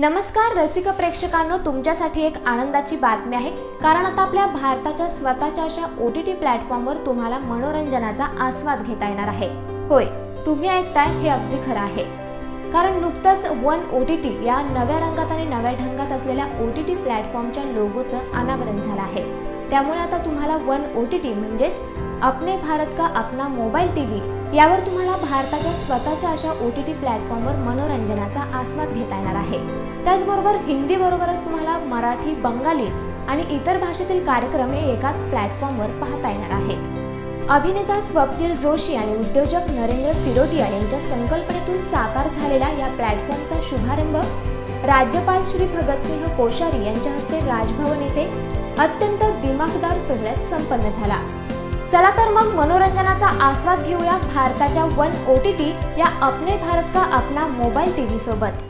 नमस्कार रसिक प्रेक्षकांनो तुमच्यासाठी एक आनंदाची बातमी आहे. कारण आता आपल्या भारताच्या स्वतःच्या अशा ओ टी टी प्लॅटफॉर्मवर तुम्हाला मनोरंजनाचा आस्वाद घेता येणार आहे. होय तुम्ही ऐकताय हे अगदी खरं आहे. कारण नुकतंच वन ओ टी टी या नव्या रंगात आणि नव्या ढंगात असलेल्या ओ टी टी प्लॅटफॉर्मच्या लोगोचं अनावरण झालं आहे. त्यामुळे आता तुम्हाला वन ओ टी टी म्हणजेच अपने भारत का अपना मोबाईल टी व्ही यावर तुम्हाला भारताच्या स्वतःच्या अशा ओ टी टी प्लॅटफॉर्मवर मनोरंजनाचा आस्वाद घेता येणार आहे. त्याचबरोबर हिंदीबरोबरच तुम्हाला मराठी बंगाली आणि इतर भाषेतील कार्यक्रम हे एकाच प्लॅटफॉर्मवर पाहता येणार आहेत. अभिनेता स्वप्नील जोशी आणि उद्योजक नरेंद्र फिरोदिया यांच्या संकल्पनेतून साकार झालेल्या या प्लॅटफॉर्मचा शुभारंभ राज्यपाल श्री भगतसिंह कोश्यारी यांच्या हस्ते राजभवन येथे अत्यंत दिमाखदार सोहळ्यात संपन्न झाला. चला तर मग मनोरंजनाचा आस्वाद घेऊया भारताच्या वन ओ टी टी या अपने भारत का अपना मोबाईल टी व्ही सोबत.